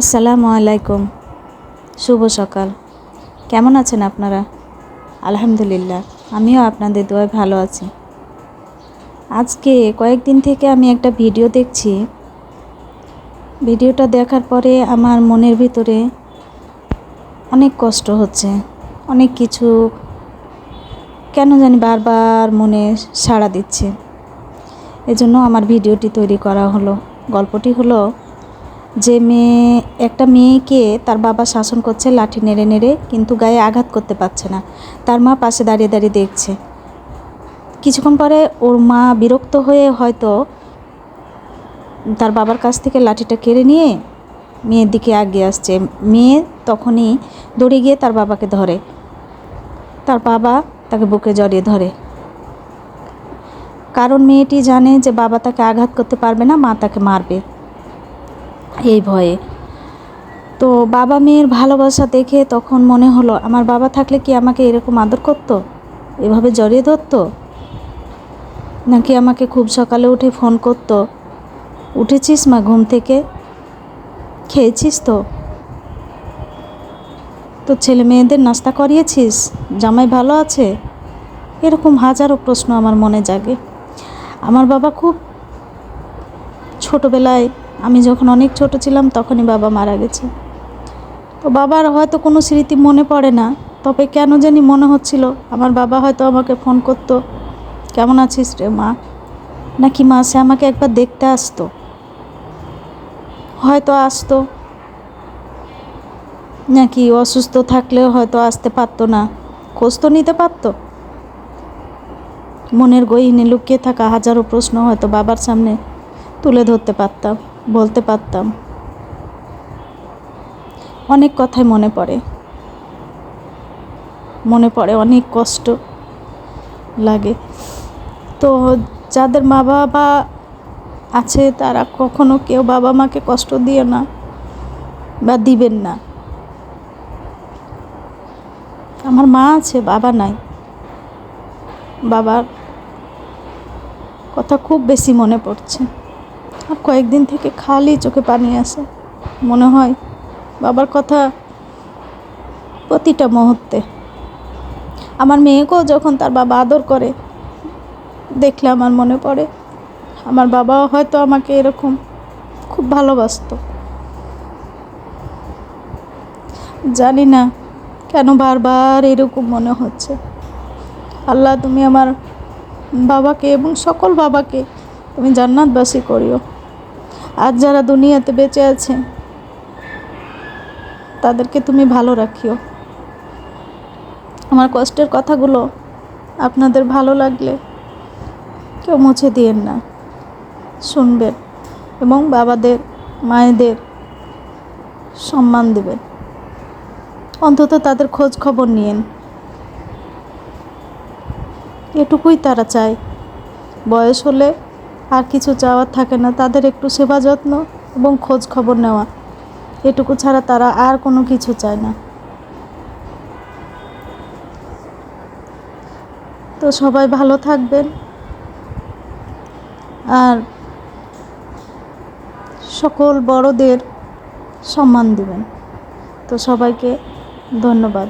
আসসালামু আলাইকুম। শুভ সকাল। কেমন আছেন আপনারা? আলহামদুলিল্লাহ, আমিও আপনাদের দোয়ায় ভালো আছি। আজকে কয়েকদিন থেকে আমি একটা ভিডিও দেখছি। ভিডিওটা দেখার পরে আমার মনের ভিতরে অনেক কষ্ট হচ্ছে। অনেক কিছু কেন জানি বারবার মনে সাড়া দিচ্ছে। এজন্য আমার ভিডিওটি তৈরি করা হলো। গল্পটি হলো যে মেয়ে, একটা মেয়েকে তার বাবা শাসন করছে লাঠি নেড়ে নেড়ে, কিন্তু গায়ে আঘাত করতে পারছে না। তার মা পাশে দাঁড়িয়ে দাঁড়িয়ে দেখছে। কিছুক্ষণ পরে ওর মা বিরক্ত হয়ে হয়তো তার বাবার কাছ থেকে লাঠিটা কেড়ে নিয়ে মেয়ের দিকে এগিয়ে আসছে। মেয়ে তখনই দৌড়ে গিয়ে তার বাবাকে ধরে। তার বাবা তাকে বুকে জড়িয়ে ধরে। কারণ মেয়েটি জানে যে বাবা তাকে আঘাত করতে পারবে না, মা তাকে মারবে। এই ভয়ে। তো বাবা মেয়ের ভালোবাসা দেখে তখন মনে হলো, আমার বাবা থাকলে কি আমাকে এরকম আদর করতো? এভাবে জড়িয়ে ধরতো? নাকি আমাকে খুব সকালে উঠে ফোন করতো? উঠেছিস মা ঘুম থেকে? খেয়েছিস তো? তো ছেলে মেয়েদের নাস্তা করিয়েছিস? জামাই ভালো আছে? এরকম হাজারো প্রশ্ন আমার মনে জাগে। আমার বাবা খুব ছোটোবেলায় আমি যখন অনেক ছোট ছিলাম, তখনই বাবা মারা গেছে। তো বাবার হয়তো কোনো স্মৃতি মনে পড়ে না, তবে কেন জানি মনে হচ্ছিল, আমার বাবা হয়তো আমাকে ফোন করতো, কেমন আছিস রে মা? নাকি, মা, সে আমাকে একবার দেখতে আসতো। হয়তো আসতো। নাকি, অসুস্থ থাকলেও হয়তো আসতে পারতো না, খোঁজ তো নিতে পারতো। মনের গহীনে লুকিয়ে থাকা হাজারো প্রশ্ন হয়তো বাবার সামনে তুলে ধরতে পারতাম। বলতে পারতাম। অনেক কথাই মনে পড়ে। মনে পড়ে অনেক কষ্ট লাগে। তো যাদের মা বাবা আছে, তারা কখনো কেউ বাবা মাকে কষ্ট দিও না বা দিবেন না। আমার মা আছে, বাবা নাই। বাবার কথা খুব বেশি মনে পড়ছে। কয়েকদিন থেকে খালি চোখে পানি আসে মনে হয় বাবার কথা প্রতিটা মুহূর্তে। আমার মেয়েকেও যখন তার বাবা আদর করে, দেখলে আমার মনে পড়ে, আমার বাবাও হয়তো আমাকে এরকম খুব ভালোবাসতো। জানি না কেন বারবার এরকম মনে হচ্ছে। আল্লাহ তুমি আমার বাবাকে এবং সকল বাবাকে তুমি জান্নাতবাসী করিও। আজ যারা দুনিয়াতে বেঁচে আছে, তাদেরকে তুমি ভালো রাখিও। আমার কষ্টের কথাগুলো আপনাদের ভালো লাগলে কেউ মুছে দিয়েন না। শুনবেন এবং বাবাদের, মায়েদের সম্মান দেবেন। অন্তত তাদের খোঁজ খবর নিয়েন। এটুকুই তারা চায়। বয়স হলে আর কিছু চাওয়ার থাকে না, তাদের একটু সেবা যত্ন এবং খোঁজ খবর নেওয়া। এটুকু ছাড়া তারা আর কোনো কিছু চায় না। তো সবাই ভালো থাকবেন। আর সকল বড়দের সম্মান দিবেন। তো সবাইকে ধন্যবাদ।